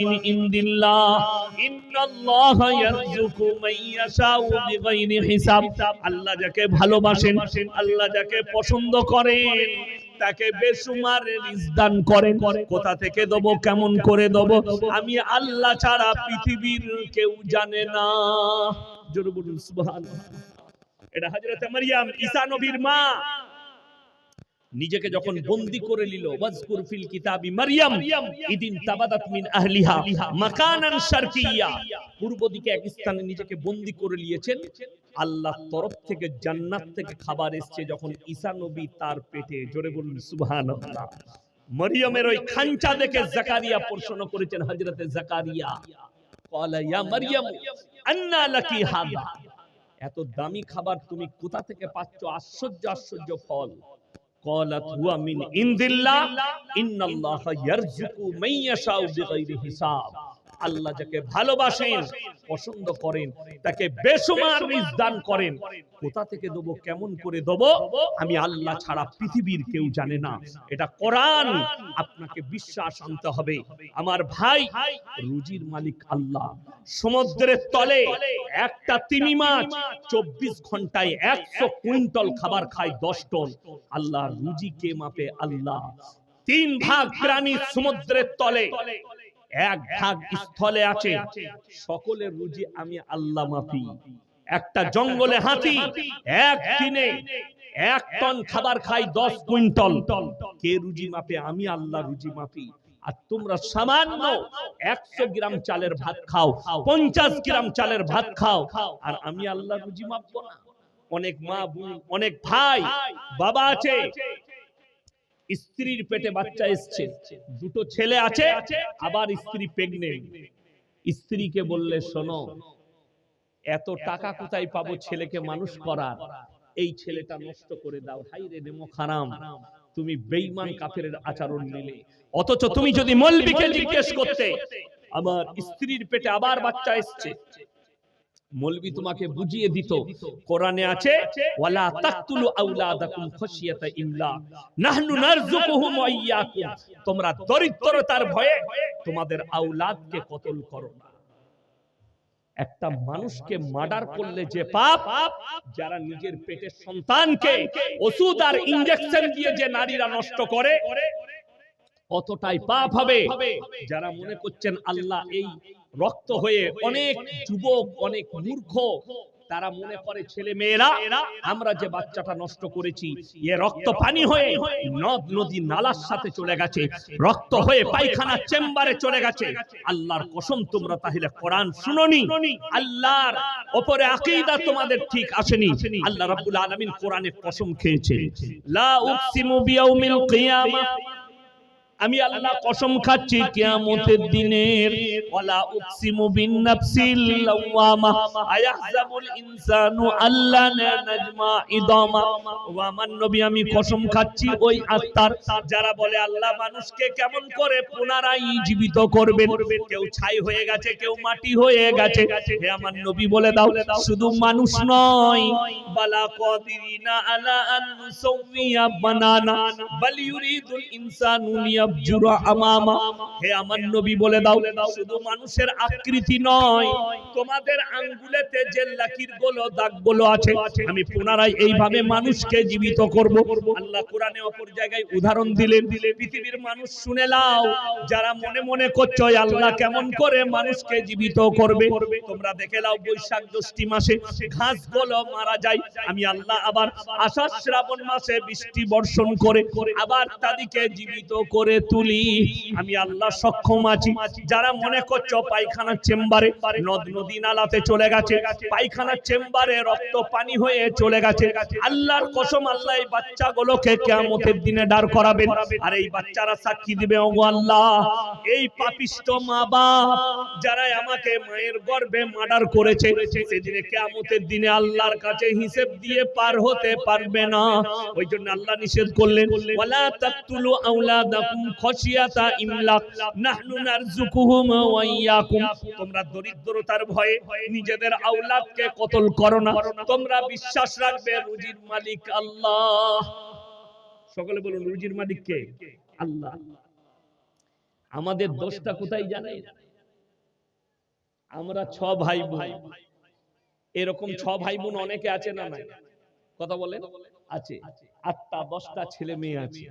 মিন ইনদিল্লাহ ইন্নাল্লাহা ইয়ারযুকু মান ইয়াশাউ বিগাইরি হিসাব আল্লাহ যাকে ভালোবাসেন, আল্লাহ যাকে পছন্দ করেন, তাকে বেসুমার দান করেন। কোথা থেকে দেব, কেমন করে দেব, আমি আল্লাহ ছাড়া পৃথিবীর কেউ জানে না। জোরে বলুন, সুবহানাল্লাহ। এটা হযরত মারিয়াম, ঈসা নবীর মা। নিজেকে যখন বন্দি করে নিল ওয়াজকুর ফিল কিতাবি মারইয়াম ইদিন তাবাদাত মিন আহলিহা মাকানান শারকিয়া। পূর্ব দিকে এক স্থানে নিজেকে বন্দি করে নিয়েছেন। আল্লাহ তরফ থেকে জান্নাত থেকে খাবার এসেছে যখন ঈসা নবী তার পেটে জোরে বলুন সুবহানাল্লাহ। মারিয়ামের ওই খাঞ্চা দেখে জাকারিয়া প্রশ্ন করেছেন হযরতে জাকারিয়া ক্বালা ইয়া মারিয়াম আন্না লাকি হাদা? এত দামি খাবার তুমি কোথা থেকে পাচ্ছ? আশ্চর্য আশ্চর্য ফল। قالت هو من عند الله إن الله يرزق من يشاء بغير حساب. আল্লাহ যাকে ভালোবাসেন, পছন্দ করেন, তাকে বেসুমার রিজক দান করেন, কোথা থেকে দেব, কেমন করে দেব, আমি আল্লাহ ছাড়া পৃথিবীর কেউ জানে না। এটা কোরআন, আপনাকে বিশ্বাস আনতে হবে। আমার ভাই, রুজির মালিক আল্লাহ, সমুদ্রের তলে একটা তিমি মাছ চব্বিশ ঘন্টায় একশো কুইন্টল খাবার খায় দশ টন। আল্লাহ রুজি কে মাপে আল্লাহ? তিন ভাগ প্রাণী সমুদ্রের তলে। এক ভাগ স্থলে আছে। সকলের রুজি, আমি আল্লাহ মাপি একটা জঙ্গলে হাতি এক দিনে এক টন খাবার খাই দশ কুইন্টল। কে রুজি মাপে? আমি আল্লাহ রুজি মাপি। আর তোমরা সামান্য একশো গ্রাম চালের ভাত খাও, পঞ্চাশ গ্রাম চালের ভাত খাও। আর আমি আল্লাহ রুজি মাপবো না। অনেক মা বোন, অনেক ভাই, বাবা আছে। স্ত্রীর পেটে বাচ্চা এসছে। দুটো ছেলে আছে আবার স্ত্রী প্রেগনেন্ট স্ত্রীকে বললে শোনো এত টাকা কোথায় পাবো ছেলেকে মানুষ করার? এই ছেলেটা নষ্ট করে দাও। হাই রে নেমো খারাম। তুমি বেঈমান কাফেরের আচরণ নিলে। অথচ তুমি যদি মলবিকে জিজ্ঞেস করতে আমার স্ত্রীর পেটে আবার বাচ্চা এসছে। মলবি তোমাকে বুঝিয়ে দিত কোরআনে আছে ওয়ালা তাকতুলু আওলাদাকুম খাশিয়াতা নাহনু নারযুকুহুম ওয়া ইয়াকুম তোমরা দরিদ্রতার ভয়ে তোমাদের আওলাদকে কতল করো না। একটা মানুষকে মার্ডার করলে যে পাপ যারা নিজের পেটের সন্তানকে ওষুধ আর ইনজেকশন দিয়ে যে নারীরা নষ্ট করে অতটাই পাপ হবে। যারা মনে করছেন আল্লাহ এই রক্ত হয়ে অনেক যুবক, অনেক মূর্খ, তারা মনে করে, ছেলে মেয়েরা, আমরা যে বাচ্চাটা নষ্ট করেছি, এ রক্ত পানি হয়ে নদ, নদী, নালার সাথে চলে গেছে। রক্ত হয়ে পায়খানা চেম্বারে চলে গেছে। আল্লাহর কসম, তোমরা তাহলে কোরআন শুনোনি। আল্লাহর ওপরে আকীদা তোমাদের ঠিক আসেনি। আল্লাহ রাব্বুল আলামিন কোরআনে কসম খেয়েছে। লা উকসিমু বিয়াউমিল কিয়ামা। আমি আল্লাহ কসম খাচ্ছি কিয়ামতের দিনের ওয়ালা উকসিমু বিন নাফসিল লাওয়ামা আয়াহযাবুল ইনসানু আল্লা নাজমা ইদামা। ও আমার নবী আমি কসম খাচ্ছি ওই আত্মার। যারা বলে আল্লাহ মানুষকে কেমন করে পুনরায় জীবিত করবেন? কেউ ছাই হয়ে গেছে কেউ মাটি হয়ে গেছে। হে আমার নবী বলে দাও শুধু মানুষ নয়। বালা কাদিরিনা আলা আন নুসাউইয়া বানানা। বাল ইউরিদুল ইনসানু আমি পুনরায় এইভাবে মানুষকে জীবিত করব। আল্লাহ কোরআনে অপর জায়গায় উদাহরণ দিলেন, পৃথিবীর মানুষ শুনে লাও যারা মনে মনে করছ আল্লাহ কেমন করে মানুষকে জীবিত করবে? তোমরা দেখে লাও বৈশাখ জ্যৈষ্ঠী মাসে ঘাসগুলো মারা যায়। আমি আল্লাহ আবার আষাঢ় শ্রাবণ মাসে বৃষ্টি বর্ষণ করে আবার তাদেরকে জীবিত করে তুলি, আমি আল্লাহ সক্ষম আছি। যারা মনে করছ পায়খানার চেম্বারে নদ নদী নালাতে চলে গেছে, পায়খানার চেম্বারে রক্ত পানি হয়ে চলে গেছে, আল্লাহর কসম আল্লাহ এই বাচ্চাগুলোকে কিয়ামতের দিনে দাঁড় করাবেন। আর এই বাচ্চারা সাক্ষী দিবে, ওগো আল্লাহ, এই পাপিষ্ট মা বাপ যারা আমাকে মায়ের গর্ভে মার্ডার করেছে, সেদিনে কিয়ামতের দিনে আল্লাহর কাছে হিসেব দিয়ে পার হতে পারবে না। ওই জন্য আল্লাহ নিষেধ করলেন, ওয়ালা তাকতুলু আওলাদাকুম খাশিয়াতা ইমলাক, নাহনু নারযুকুহুম ওয়া ইয়াকুম তোমরা দরিদ্রতার ভয়ে নিজেদের আওলাদকে কতল করো না। তোমরা বিশ্বাস রাখবে রুজির মালিক আল্লাহ। সকলে বলুন, রুজির মালিক কে? আল্লাহ। আমাদের দোষটা কোথায় জানেন? আমরা ছ ভাই বোন এরকম ছ ভাই বোন অনেকে আছে না নাই? কথা বলেন? আছে। আটটা, দশটা ছেলে মেয়ে আছে।